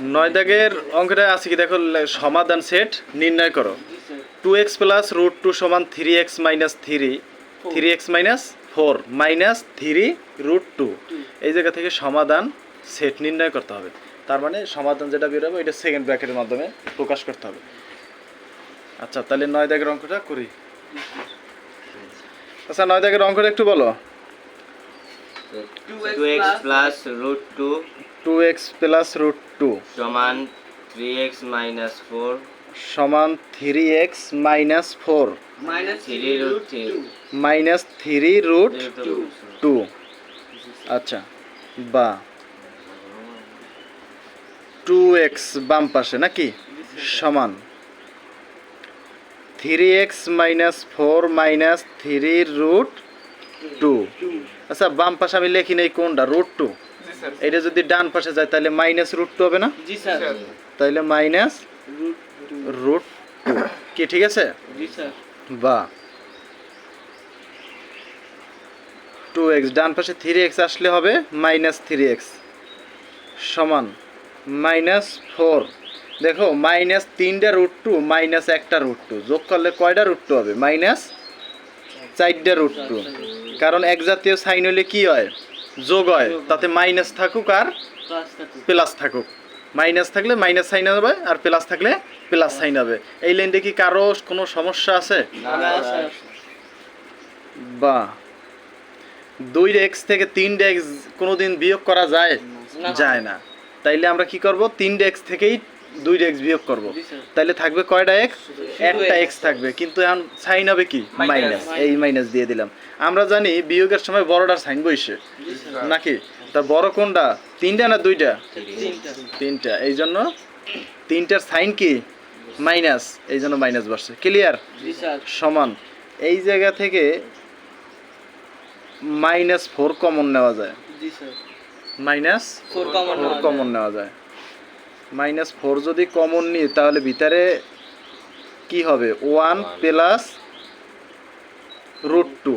নয় দাগের অঙ্কটা আছে কি? দেখো সমাধান সেট নির্ণয় করো। Two x plus root two সমান three x minus three three x minus four minus three root two এই জায়গা থেকে সমাধান সেট নির্ণয় করতে হবে। তার মানে সমাধান যেটা বেরোবে এটা সেকেন্ড ব্র্যাকেটের মাধ্যমে প্রকাশ করতে হবে। আচ্ছা তাহলে নয় দাগের অঙ্কটা করি। আচ্ছা নয় দাগের অঙ্কটা একটু বলো। Two x plus root two two x plus root two সমান থ্রি এক্স মাইনাস ফোর সমান three x minus four three root three minus three root two আচ্ছা বা টু এক্স বাম পাশে নাকি? সমান three x minus four minus three root two আচ্ছা বাম পাশে আমি লিখি নেই কোনটা? রুট টু এটা যদি ডান পাশে যায় তাহলে মাইনাস রুট টু হবে না? জি স্যার। তাহলে মাইনাস রুট টু কি ঠিক আছে? জি স্যার। বা টু এক্স ডান পাশে থ্রি এক্স আসলে হবে মাইনাস থ্রি এক্স সমান মাইনাস ফোর দেখো মাইনাস তিনটা রুট টু মাইনাস একটা রুট টু যোগ করলে কয়টা রুট টু হবে? মাইনাস চারটা রুট টু কারণ এক জাতীয় সাইন হলে কি হয়? যোগ হয়। তাতে মাইনাস থাকুক আর প্লাস থাকুক। মাইনাস থাকলে মাইনাস সাইন হবে আর প্লাস থাকলে প্লাস সাইন হবে। এই লাইনটা কি কারও কোনো সমস্যা আছে? বা দুই এক্স থেকে তিন এক্স কোনোদিন বিয়োগ করা যায়? যায় না। তাইলে আমরা কি করব? তিন এক্স থেকেই দুই এক্স বিয়োগ করব। তাইলে থাকবে কয়টা এক্স একটা এক্স থাকবে। কিন্তু এখন সাইন হবে কি? মাইনাস এই মাইনাস দিয়ে দিলাম। আমরা জানি বিয়োগের সময় বড়টার সাইন বইসে নাকি? তা বড় কোনটা? তিনটা না দুইটা? তিনটা। এই জন্য তিনটার সাইন কি? মাইনাস এই জন্য মাইনাস বসছে। ক্লিয়ার সমান। এই জায়গা থেকে মাইনাস ফোর কমন নেওয়া যায়। মাইনাস ফোর কমন নেওয়া যায়। মাইনাস ফোর যদি কমন নিই তাহলে ভিতরে কি হবে? ওয়ান প্লাস রুট টু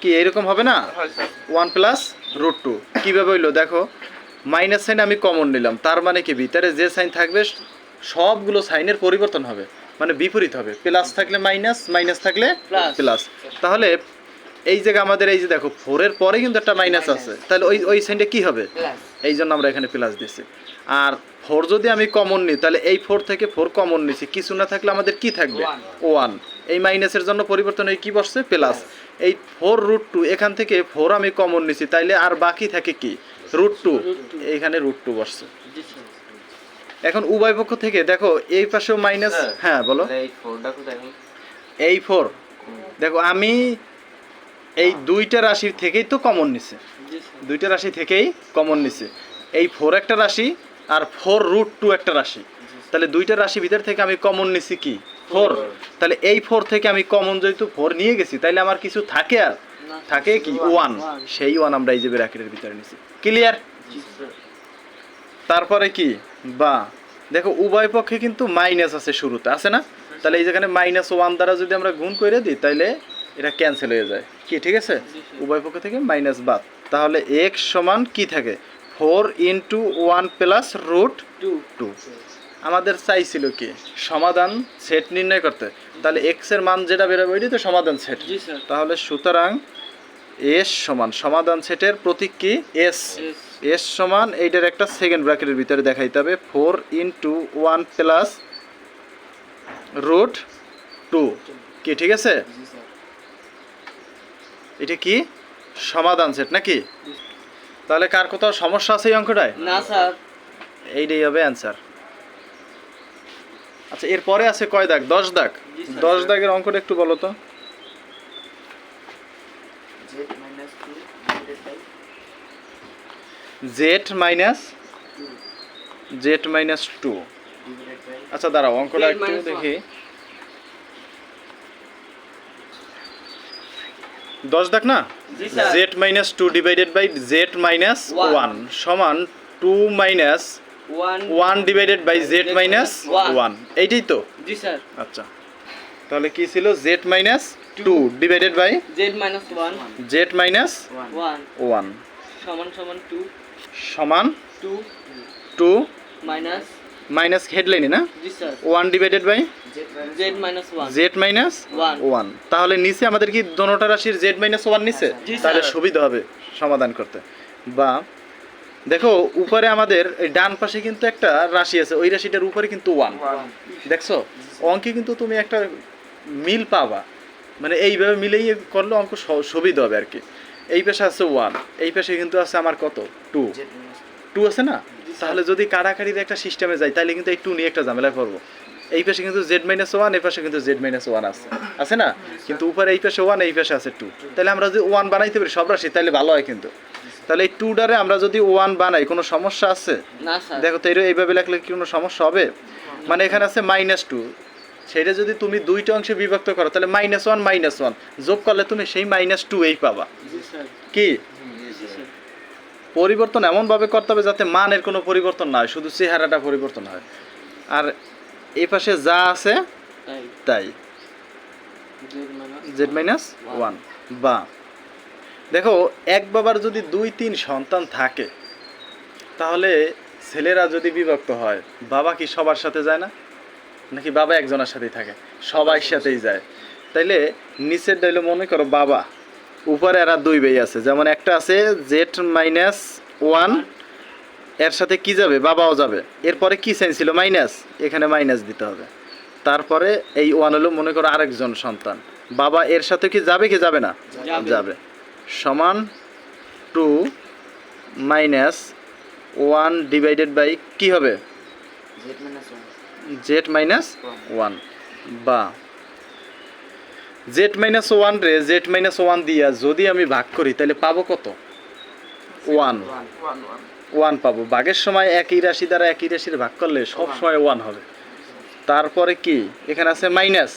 কি এরকম হবে না? ওয়ান প্লাস রুট টু কীভাবে হইল? দেখো মাইনাস সাইন আমি কমন নিলাম। তার মানে কি? ভিতরে যে সাইন থাকবে সবগুলো সাইনের পরিবর্তন হবে। মানে বিপরীত হবে। প্লাস থাকলে মাইনাস মাইনাস থাকলে প্লাস তাহলে এই জায়গা আমাদের এই যে দেখো ফোরের পরে কিন্তু একটা মাইনাস আছে। তাহলে ওই ওই সাইনটা কি হবে? এই জন্য আমরা এখানে প্লাস দিছি আর ফোর যদি আমি কমন নিই তাহলে এই ফোর থেকে ফোর কমন নিছি কিছু না থাকলে আমাদের কি থাকবে? ওয়ান এই মাইনাসের জন্য পরিবর্তন হয়ে কি বসছে? প্লাস এই ফোর রুট টু এখান থেকে ফোর আমি কমন নিছি তাইলে আর বাকি থাকে কি? রুট টু এইখানে রুট টু বসছে। এখন উভয় পক্ষ থেকে দেখো এই পাশেও মাইনাস হ্যাঁ বলো। এই ফোর দেখো আমি এই দুইটা রাশির থেকেই তো কমন নিছে। দুইটা রাশি থেকেই কমন নিছে। এই ফোর একটা রাশি আর ফোর রুট টু একটা রাশি। তাহলে দুইটা রাশি ভিতর থেকে আমি কমন নিছি কি? ফোর তাহলে এই ফোর থেকে আমি কমন যেহেতু ফোর নিয়ে গেছি তাহলে আমার কিছু থাকে আর? থাকে কি? ওয়ান সেই ওয়ান আমরা এই যে ব্র্যাকেটের ভিতরে নিছি। ক্লিয়ার তারপরে কি? বা। দেখো, উভয় পক্ষে কিন্তু মাইনাস আছে শুরুতে, আছে না? তাহলে এই যেখানে মাইনাস ওয়ান দ্বারা যদি আমরা গুণ করে দিই তাহলে এটা ক্যান্সেল হয়ে যায়। কি ঠিক আছে? উভয় পক্ষ থেকে মাইনাস বাদ। তাহলে এক্স সমান কি থাকে? Four into one plus root two two আমাদের চাইছিল কি? সমাধান সেট নির্ণয় করতে। তাহলে এক্সের মান যেটা বেরোবে ওইটাই তো সমাধান সেট তাহলে সুতরাং এস সমান সমাধান সেটের প্রতীক কি? এস এস সমান এইটার একটা সেকেন্ড ব্র্যাকেটের ভিতরে দেখাইতে হবে। Four into one plus root two কি ঠিক আছে? এটা কি? সমাধান সেট নাকি? তাহলে কার কোথাও সমস্যা আছে এই অঙ্কটায়? না স্যার। এইটাই হবে অ্যান্সার আচ্ছা এরপরে আছে কয় দাগ? দশ দাগ? দশ দাগের অঙ্কটা একটু বলো তো। Z minus z minus two আচ্ছা দাঁড়াও অঙ্কটা একটু দেখি। দশ দাগ না? Z minus two divided by z minus one. সমান two minus one divided by z minus one. এইটাই তো? জি স্যার। আচ্ছা। তাহলে কি ছিল? Z minus two divided by z minus one. Z minus one. সমান সমান টু। সমান টু টু minus মাইনাস হেডলাইনে না? জি sir one divided by z minus 1 z minus. One তাহলে নিচে আমাদের কি দোনোটা রাশির জেড মাইনাস ওয়ান নিচে? তাহলে সুবিধা হবে সমাধান করতে। বা দেখো উপরে আমাদের এই ডান পাশে কিন্তু একটা রাশি আছে ওই রাশিটার উপরে কিন্তু ওয়ান দেখছ? অঙ্কে কিন্তু তুমি একটা মিল পাবা। মানে এইভাবে মিলেই করলে অঙ্ক সুবিধা হবে আর কি। এই পাশে আছে ওয়ান এই পাশে কিন্তু আছে আমার কত? টু টু আছে না? তাহলে যদি কাড়াকাড়ির একটা সিস্টেমে যাই তাহলে কিন্তু এই টু নিয়ে একটা ঝামেলা করব। এই পাশে কিন্তু জেড মাইনাস ওয়ান এই পাশে কিন্তু জেড মাইনাস ওয়ান আছে। আছে না? কিন্তু উপরে এই পাশে ওয়ান এই পাশে আছে টু তাহলে আমরা যদি ওয়ান বানাইতে পারি সব রাশি তাহলে ভালো হয় কিন্তু। তাহলে এই টু ডারে আমরা যদি ওয়ান বানাই কোনো সমস্যা আছে? দেখো তো এইভাবে লেখলে কি কোনো সমস্যা হবে? মানে এখানে আছে মাইনাস টু সেটা যদি তুমি দুইটা অংশে বিভক্ত করো তাহলে মাইনাস ওয়ান মাইনাস ওয়ান যোগ করলে তুমি সেই মাইনাস টু এই পাবা। কি? পরিবর্তন এমনভাবে করতে হবে যাতে মানের কোনো পরিবর্তন না হয় শুধু চেহারাটা পরিবর্তন হয়। আর এই পাশে যা আছে তাই? জেড মাইনাস ওয়ান বা। দেখো এক বাবার যদি দুই তিন সন্তান থাকে তাহলে ছেলেরা যদি বিভক্ত হয় বাবা কি সবার সাথে যায় না? নাকি বাবা একজনের সাথেই থাকে? সবার সাথেই যায়। তাইলে নিচের ডাইলে মনে করো বাবা। উপরে এরা দুই বেই আছে। যেমন একটা আছে জেড মাইনাস ওয়ানের সাথে কি যাবে? বাবাও যাবে। এরপরে কি সাইন ছিল? মাইনাস। এখানে মাইনাস দিতে হবে। তারপরে এই ওয়ান হলো মনে করো আরেকজন সন্তান। বাবা এর সাথে কি যাবে কি যাবে না? যাবে। সমান two minus one divided by কি হবে? Z minus one. বা জেড মাইনাস ওয়ান রে জেড মাইনাস ওয়ান দিয়া যদি আমি ভাগ করি তাহলে পাবো কত? ওয়ান। ওয়ান পাবো। ভাগের সময় একই রাশি দ্বারা একই রাশির ভাগ করলে সব সময় ওয়ান হবে। তারপরে কি? এখানে আছে মাইনাস।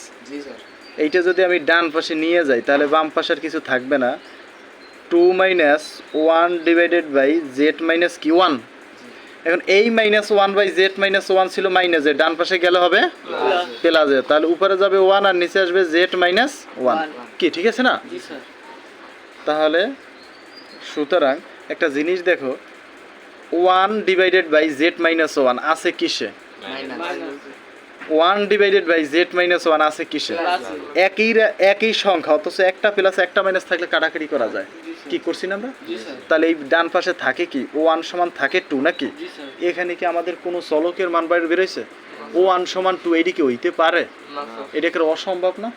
এইটা যদি আমি ডান পাশে নিয়ে যাই তাহলে বাম পাশের কিছু থাকবে না। Two minus one divided by z minus কি? ওয়ান। এখন এই minus one by z minus one ছিল মাইনাসে ডান পাশে গেলে হবে প্লাসে তাহলে উপরে যাবে ওয়ান আর নিচে আসবে জেড মাইনাস ওয়ান কি ঠিক আছে না? তাহলে সুতরাং একটা জিনিস দেখো one divided by z minus one আছে কিসে? One divided by z minus one আছে কিসে? একই একই সংখ্যা অথচ একটা প্লাস একটা মাইনাস থাকলে কাটাকাটি করা যায়। কি করছি না আমরা? তাহলে এই ডান পাশে থাকে কি? ও ওয়ান সমান থাকে টু নাকি? এখানে কি আমাদের কোনো চলকের মান বাইরে বেরোইছে? ওয়ান সমান টু এটি কি হইতে পারে? এটা কি অসম্ভব না?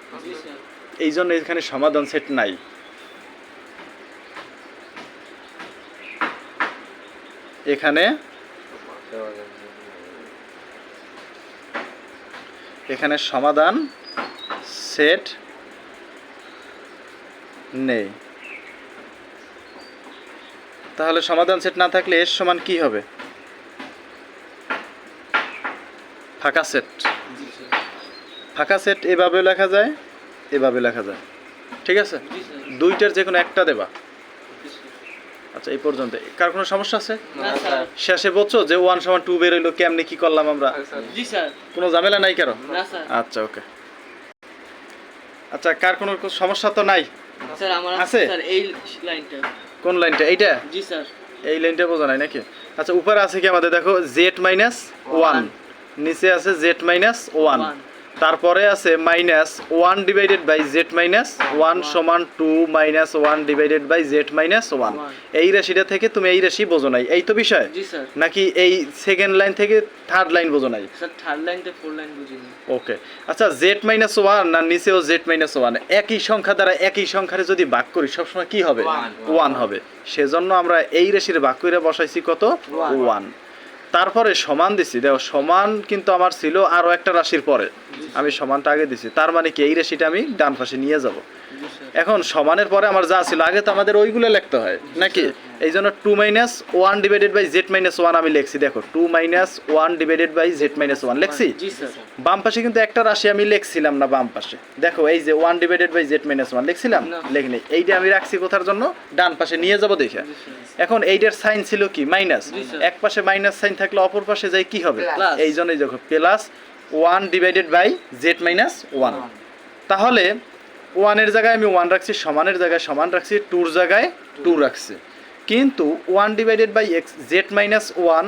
এই জন্য এখানে সমাধান সেট নাই। এখানে এখানে সমাধান সেট নেই। তাহলে সমাধান সেট না থাকলে এর সমান কি হবে? ফাঁকা সেট। ফাঁকা সেট এভাবে লেখা যায় এভাবে লেখা যায়। ঠিক আছে? দুইটার যে কোনো একটা দেবা। আচ্ছা এই পর্যন্ত। কার কোনো সমস্যা আছে? শেষে বলছো যে ওয়ান সমান টু বেরোইলো কেমনি কি করলাম আমরা? কোনো ঝামেলা নাই কারও? আচ্ছা ওকে। আচ্ছা কার কোনো সমস্যা তো নাই? স্যার আমার আছে? আছে? স্যার এই লাইনটা। কোন লাইনটা? এইটা? জি স্যার। এই লাইনটা বোঝা নাই নাকি? আচ্ছা উপরে আছে কি আমাদের? দেখো জেড মাইনাস ওয়ান নিচে আছে জেড মাইনাস ওয়ান. তারপরে আছে minus one divided by z minus one সমান two minus one divided by z minus one এই রাশিটা থেকে তুমি এই রাশি বোঝো নাই। এই তো বিষয়? নাকি এই সেকেন্ড লাইন থেকে থার্ড লাইন বোঝো নাই? থার্ড লাইন বুঝিনি। ওকে আচ্ছা জেড মাইনাস ওয়ান না নিচেও জেড মাইনাস ওয়ান একই সংখ্যা দ্বারা একই সংখ্যারে যদি ভাগ করি সবসময় কি হবে? ওয়ান হবে। সেজন্য আমরা এই রাশির ভাগ করে বসাইছি কত? ওয়ান তারপরে সমান দিছি। দেখো, সমান কিন্তু আমার ছিল আরও একটা রাশির পরে। আমি সমানটা আগে দিছি। তার মানে কি, এই রাশিটা আমি ডান পাশে নিয়ে যাব। এখন সমানের পরে আমার যা ছিল আগে তো আমাদের ওইগুলো লিখতে হয় নাকি? এই জন্য two minus one divided by z minus one আমি লিখছি দেখো two minus one divided by z minus one লিখছি? বাম পাশে কিন্তু একটা রাশি আমি লিখছিলাম না বাম পাশে। দেখো এই যে one divided by z minus one লিখছিলাম। লেখিনি এইটা আমি রাখছি কোথার জন্য? ডান পাশে নিয়ে যাব দেখে। এখন এইটার সাইন ছিল কি? মাইনাস এক পাশে মাইনাস সাইন থাকলে অপর পাশে যাই কি হবে. এই জন্যই দেখো plus one divided by z minus one তাহলে ওয়ানের জায়গায় আমি ওয়ান রাখছি সমানের জায়গায় সমান রাখছি টুর জায়গায় টু রাখছি। কিন্তু one divided by x z minus one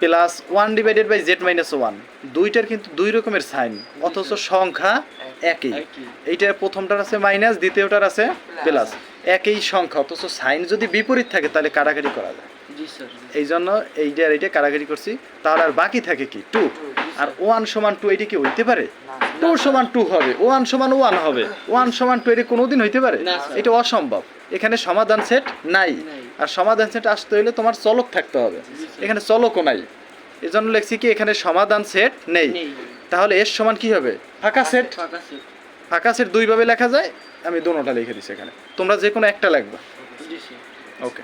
plus one divided by z minus one দুইটার কিন্তু দুই রকমের সাইন অথচ সংখ্যা একই। এইটার প্রথমটার আছে মাইনাস দ্বিতীয়টার আছে প্লাস। একই সংখ্যা অথচ সাইন যদি বিপরীত থাকে তাহলে কাটাকাটি করা যায়। এই জন্য এইটা আর এইটা কাটাকাটি করছি। তাহলে আর বাকি থাকে কি? টু। আর ওয়ান সমান টু এটি কি হইতে পারে? টু সমান টু হবে ওয়ান সমান ওয়ান হবে। ওয়ান সমান টু এটি কোনোদিন হইতে পারে? এটা অসম্ভব। এখানে সমাধান সেট নাই। আর সমাধান সেট আসতে হলে তোমার চলক থাকতে হবে। এখানে চলকও নাই। এই জন্য লিখছি কি এখানে সমাধান সেট নেই। নেই। তাহলে এর সমান কি হবে? ফাঁকা সেট ফাঁকা সেট দুইভাবে লেখা যায়? আমি দোনোটা লিখে দিচ্ছি এখানে। তোমরা যে কোনো একটা লাগবে ওকে